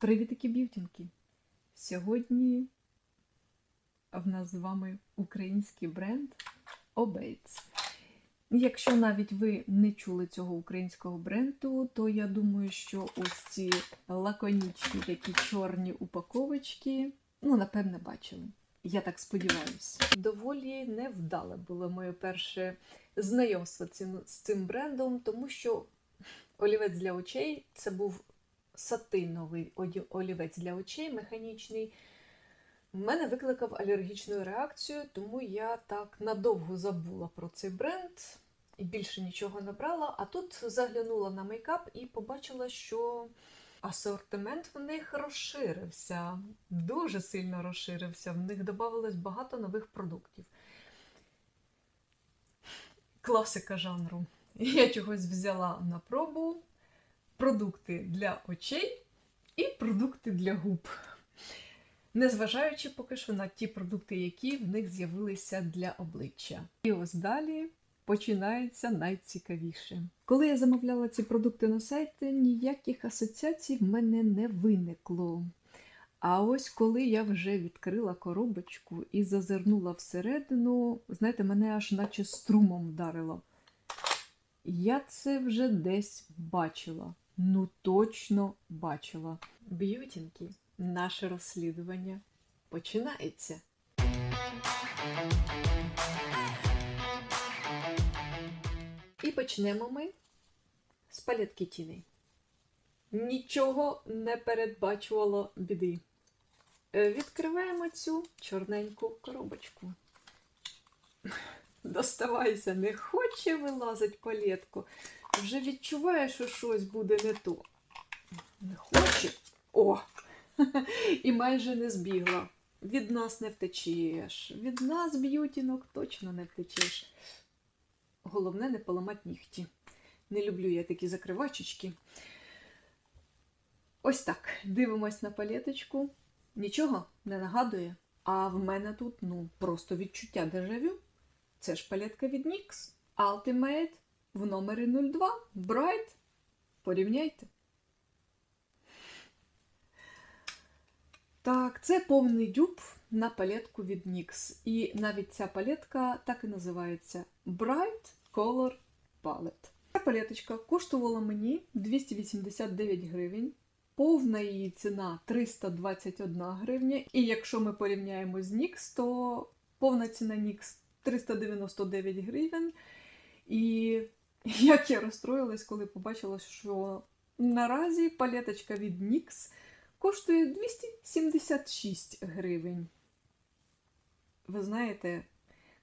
Привітики, б'ютінки! Сьогодні в нас з вами український бренд Obates. Якщо навіть ви не чули цього українського бренду, то я думаю, що ось ці лаконічні такі чорні упаковочки, ну, напевне, бачили. Я так сподіваюся. Доволі невдале було моє перше знайомство з цим брендом, тому що олівець для очей це був сатиновий олівець для очей механічний. В мене викликав алергічну реакцію, тому я так надовго забула про цей бренд і більше нічого не брала. А тут заглянула на мейкап і побачила, що асортимент в них розширився, дуже сильно розширився. В них додавалось багато нових продуктів. Класика жанру. Я чогось взяла на пробу продукти для очей і продукти для губ. Незважаючи поки що на ті продукти, які в них з'явилися для обличчя. І ось далі починається найцікавіше. Коли я замовляла ці продукти на сайті, ніяких асоціацій в мене не виникло. А ось коли я вже відкрила коробочку і зазирнула всередину, знаєте, мене аж наче струмом вдарило. Я це вже десь бачила. Ну точно бачила. Б'ютінки, наше розслідування починається. І почнемо ми з палетки тіни. Нічого не передбачувало біди. Е, Відкриваємо цю чорненьку коробочку. Доставайся, не хоче вилазить палетку. Вже відчуває, що щось буде не то. Не хоче. О! І майже не збігла. Від нас не втечеш. Від нас, б'ютінок, точно не втечеш. Головне не поламати нігті. Не люблю я такі закривачечки. Ось так. Дивимось на палеточку. Нічого не нагадує. А в мене тут ну, просто відчуття дежавю. Це ж палетка від NYX. Ultimate в номері 02. Bright. Порівняйте. Так, це повний дюб на палетку від NYX. І навіть ця палетка так і називається Bright Color Palette. Ця палеточка коштувала мені 289 гривень. Повна її ціна 321 гривня. І якщо ми порівняємо з NYX, то повна ціна NYX 399 гривень. І як я розстроїлась, коли побачила, що наразі палеточка від NYX коштує 276 гривень. Ви знаєте,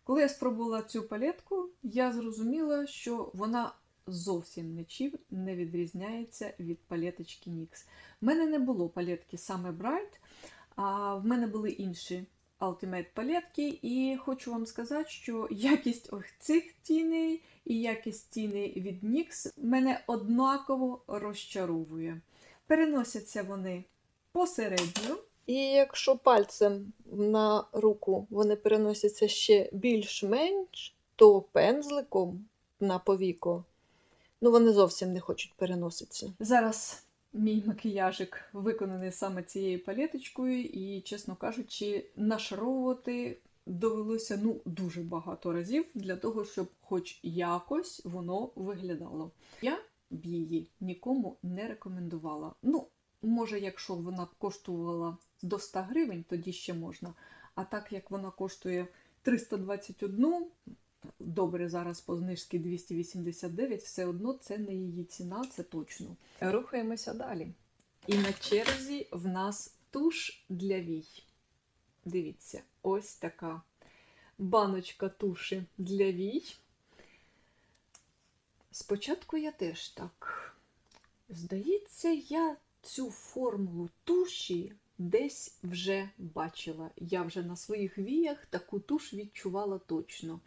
коли я спробувала цю палетку, я зрозуміла, що вона зовсім нічим не відрізняється від палеточки NYX. В мене не було палетки саме Bright, а в мене були інші Ultimate палетки, і хочу вам сказати, що якість цих тіней і якість тіней від NYX мене однаково розчаровує. Переносяться вони посередньо. І якщо пальцем на руку вони переносяться ще більш-менш, то пензликом на повіко, ну вони зовсім не хочуть переноситися. Зараз мій макіяжик виконаний саме цією палеточкою, і, чесно кажучи, нашаровувати довелося ну, дуже багато разів для того, щоб хоч якось воно виглядало. Я б її нікому не рекомендувала. Ну, може, якщо вона коштувала до 100 гривень, тоді ще можна. А так як вона коштує 321, добре, зараз по знижці 289, все одно це не її ціна, це точно. Рухаємося далі. І на черзі в нас туш для вій. Дивіться, ось така баночка туші для вій. Спочатку я теж так. Здається, я цю формулу туші десь вже бачила. Я вже на своїх віях таку туш відчувала точно.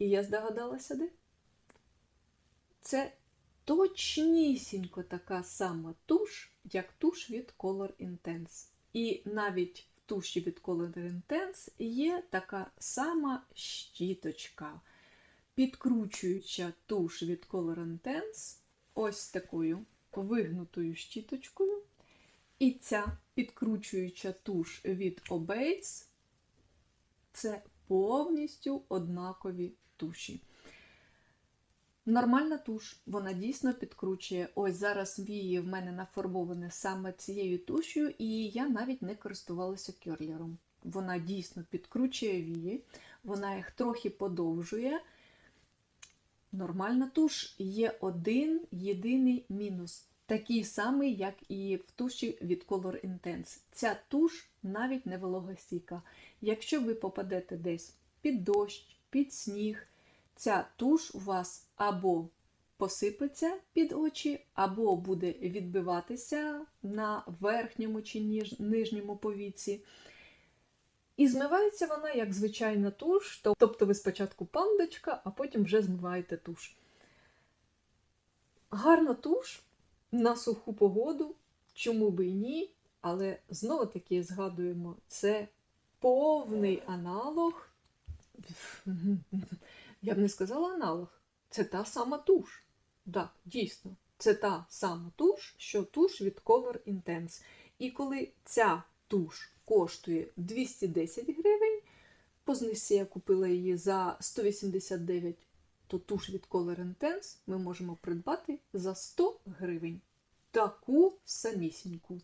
І я здогадалася, де? Це точнісінько така сама туш, як туш від Color Intense. І навіть в туші від Color Intense є така сама щіточка. Підкручуюча туш від Color Intense ось такою вигнутою щіточкою. І ця підкручуюча туш від Obeys це повністю однакові туші. Нормальна туш, вона дійсно підкручує. Ось зараз вії в мене нафарбоване саме цією тушею, і я навіть не користувалася керлером. Вона дійсно підкручує вії, вона їх трохи подовжує. Нормальна туш є один єдиний мінус. Такий самий, як і в туші від Color Intense. Ця туш навіть не вологостійка. Якщо ви попадете десь під дощ, під сніг, ця туш у вас або посипеться під очі, або буде відбиватися на верхньому чи нижньому повіці. І змивається вона як звичайна туш, тобто ви спочатку пандочка, а потім вже змиваєте туш. Гарна туш на суху погоду, чому би і ні, але знову таки згадуємо, це повний аналог. Я б не сказала аналог, це та сама туш. Так, дійсно, це та сама туш, що туш від Color Intense. І коли ця туш коштує 210 гривень, по знижці я купила її за 189, то туш від Color Intense ми можемо придбати за 100 гривень. Таку самісіньку.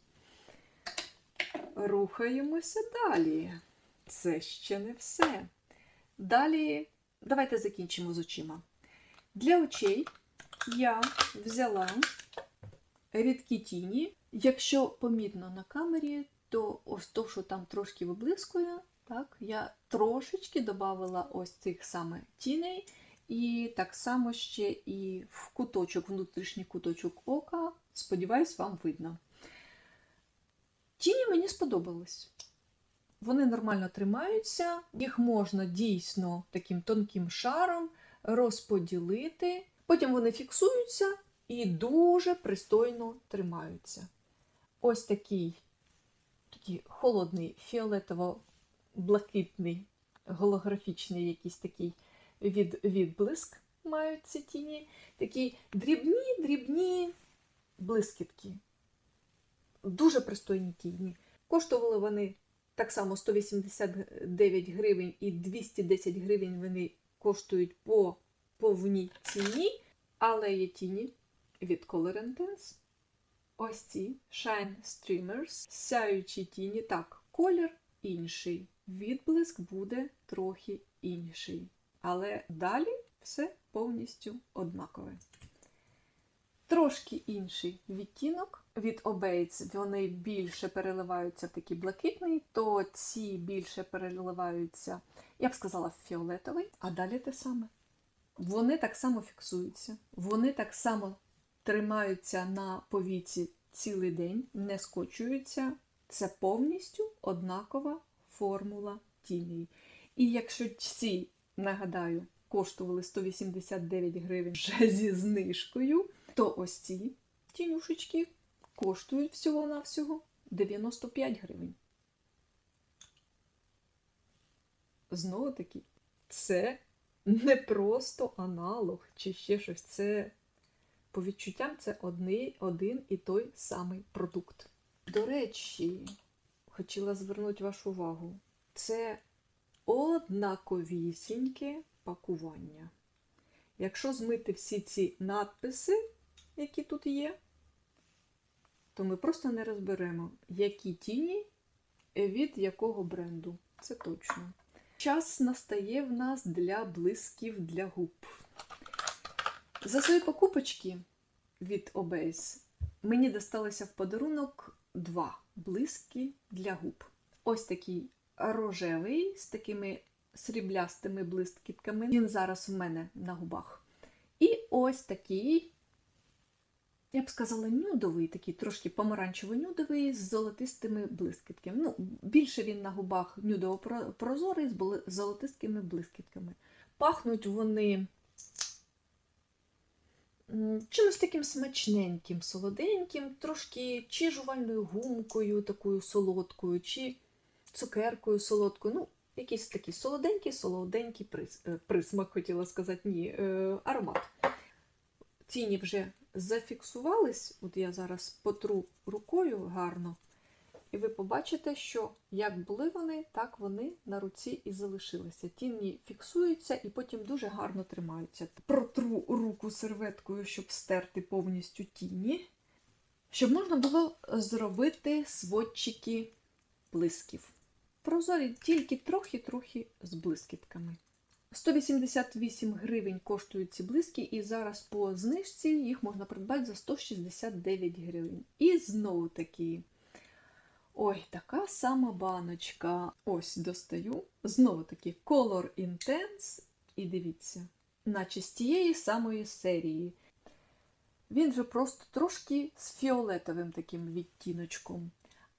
Рухаємося далі. Це ще не все. Далі давайте закінчимо з очима. Для очей я взяла рідкі тіні. Якщо помітно на камері, то ось то, що там трошки виблискує, так, я трошечки додавала ось цих саме тіней. І так само ще і в куточок, внутрішній куточок ока, сподіваюсь, вам видно. Тіні мені сподобались. Вони нормально тримаються, їх можна дійсно таким тонким шаром розподілити. Потім вони фіксуються і дуже пристойно тримаються. Ось такий, такий холодний, фіолетово-блакитний, голографічний якийсь такий від, відблиск мають ці тіні. Такі дрібні, дрібні блискітки. Дуже пристойні тіні. Коштували вони так само 189 гривень і 210 гривень вони коштують по повній ціні, але є тіні від Color Intense. Ось ці Shine Streamers, сяючі тіні. Так, колір інший, відблиск буде трохи інший. Але далі все повністю однакове. Трошки інший відтінок від Obeys, вони більше переливаються в такий блакитний, то ці більше переливаються, я б сказала, фіолетовий, а далі те саме. Вони так само фіксуються, вони так само тримаються на повіці цілий день, не скочуються. Це повністю однакова формула тіней. І якщо ці, нагадаю, коштували 189 гривень вже зі знижкою, то ось ці тінюшечки коштують всього-навсього 95 гривень. Знову таки, це не просто аналог чи ще щось. Це по відчуттям це одний, один і той самий продукт. До речі, хотіла звернути вашу увагу, це однаковісіньке пакування. Якщо змити всі ці надписи, які тут є, то ми просто не розберемо, які тіні від якого бренду. Це точно. Час настає в нас для блисків для губ. За свої покупочки від Obeys мені досталося в подарунок два блиски для губ. Ось такий рожевий з такими сріблястими блискітками. Він зараз в мене на губах. І ось такий, я б сказала, нюдовий, такий трошки помаранчево-нюдовий з золотистими блискітками. Ну, більше він на губах нюдово-прозорий з золотистими блискітками. Пахнуть вони чимось таким смачненьким, солоденьким, трошки чи жувальною гумкою, такою солодкою, чи цукеркою солодкою. Ну, якийсь такий солоденький, солоденький е, присмак, хотіла сказати, ні, е, аромат. Тіні вже зафіксувались, от я зараз потру рукою гарно, і ви побачите, що як були вони, так вони на руці і залишилися. Тіні фіксуються і потім дуже гарно тримаються. Протру руку серветкою, щоб стерти повністю тіні, щоб можна було зробити сводчики блисків. Прозорі тільки трохи-трохи з блискітками. 188 гривень коштують ці блиски, і зараз по знижці їх можна придбати за 169 гривень. І знову таки, ой, така сама баночка. Ось достаю. Знову таки Color Intense. І дивіться, наче з тієї самої серії. Він же просто трошки з фіолетовим таким відтіночком.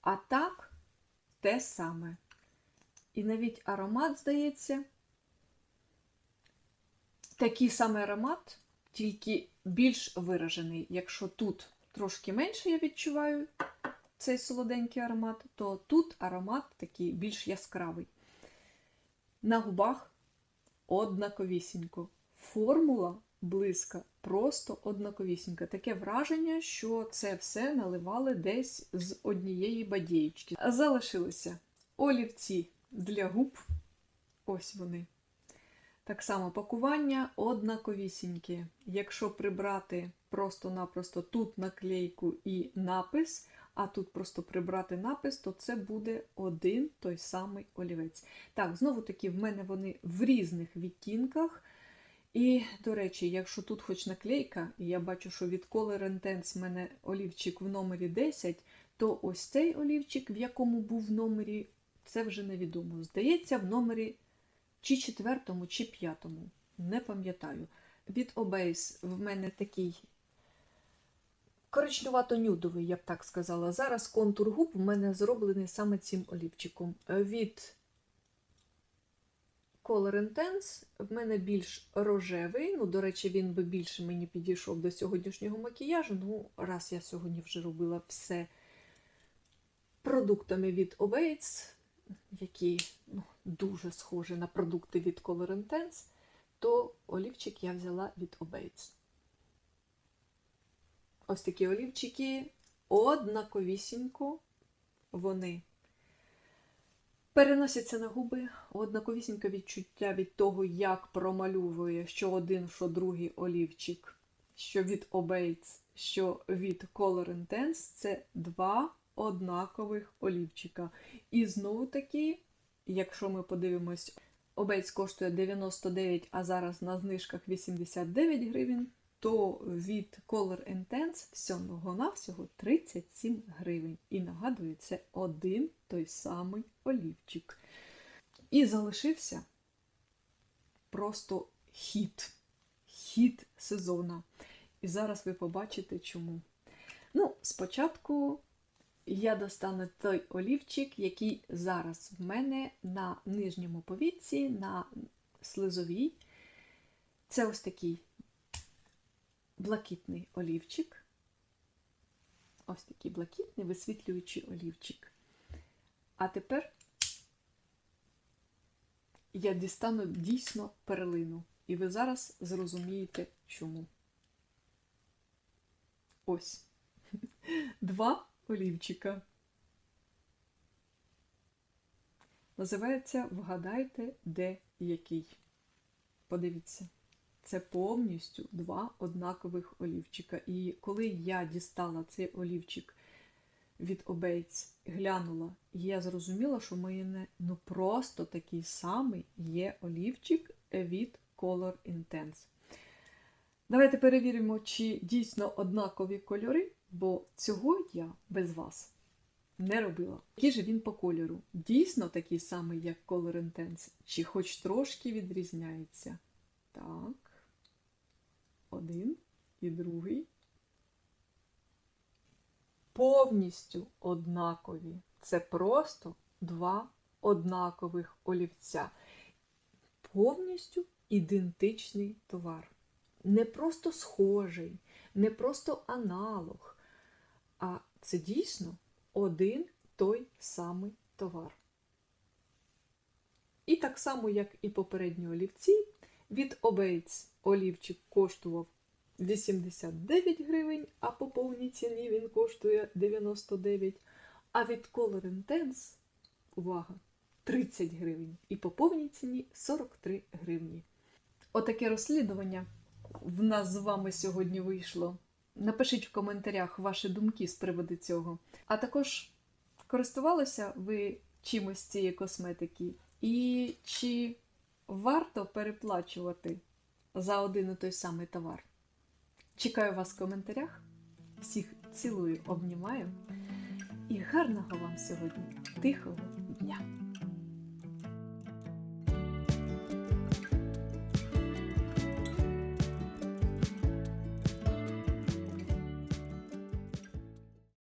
А так, те саме. І навіть аромат, здається, такий самий аромат, тільки більш виражений. Якщо тут трошки менше я відчуваю цей солоденький аромат, то тут аромат такий більш яскравий. На губах однаковісінько. Формула близька, просто однаковісінька. Таке враження, що це все наливали десь з однієї бадєєчки. Залишилися олівці для губ. Ось вони. Так само пакування однаковісіньке. Якщо прибрати просто-напросто тут наклейку і напис, а тут просто прибрати напис, то це буде один той самий олівець. Так, знову таки, в мене вони в різних відтінках. І, до речі, якщо тут хоч наклейка, і я бачу, що від Color Intense в мене олівчик в номері 10, то ось цей олівчик, в якому був в номері, це вже невідомо. Здається, в номері чи четвертому, чи п'ятому. Не пам'ятаю. Від Obase в мене такий коричневато-нюдовий, я б так сказала. Зараз контур губ в мене зроблений саме цим олівчиком. Від Color Intense в мене більш рожевий. Ну, до речі, він би більше мені підійшов до сьогоднішнього макіяжу. Ну, раз я сьогодні вже робила все продуктами від Obase, які ну, дуже схожі на продукти від Color Intense, то олівчик я взяла від Obase. Ось такі олівчики однаковісінько вони переносяться на губи, однаковісіньке відчуття від того, як промальовує що один, що другий олівчик, що від Obase, що від Color Intense це два однакових олівчика. І знову таки, якщо ми подивимось, Obase коштує 99, а зараз на знижках 89 гривень, то від Color Intense всього-навсього 37 гривень. І нагадую, це один той самий олівчик. І залишився просто хіт. Хіт сезона. І зараз ви побачите чому. Ну, спочатку я достану той олівчик, який зараз в мене на нижньому повітці, на слизовій. Це ось такий блакитний олівчик. Ось такий блакитний висвітлюючий олівчик. А тепер я дістану дійсно перлину. І ви зараз зрозумієте, чому. Ось. Два олівчика. Називається Вгадайте, де який. Подивіться. Це повністю два однакових олівчика. І коли я дістала цей олівчик від Обейц, глянула, я зрозуміла, що в мене ну просто такий самий є олівчик від Color Intense. Давайте перевіримо, чи дійсно однакові кольори, бо цього я без вас не робила. Який же він по кольору? Дійсно такий самий, як Color Intense, чи хоч трошки відрізняється? Так один і другий повністю однакові. Це просто два однакових олівця. Повністю ідентичний товар. Не просто схожий, не просто аналог, а це дійсно один той самий товар. І так само, як і попередні олівці, від Обейц олівчик коштував 89 гривень, а по повній ціні він коштує 99. А від Color Intense, увага, 30 гривень. І по повній ціні 43 гривні. Отаке розслідування в нас з вами сьогодні вийшло. Напишіть в коментарях ваші думки з приводу цього. А також користувалися ви чимось цієї косметики? І чи варто переплачувати за один і той самий товар? Чекаю вас в коментарях. Всіх цілую, обнімаю. І гарного вам сьогодні, тихого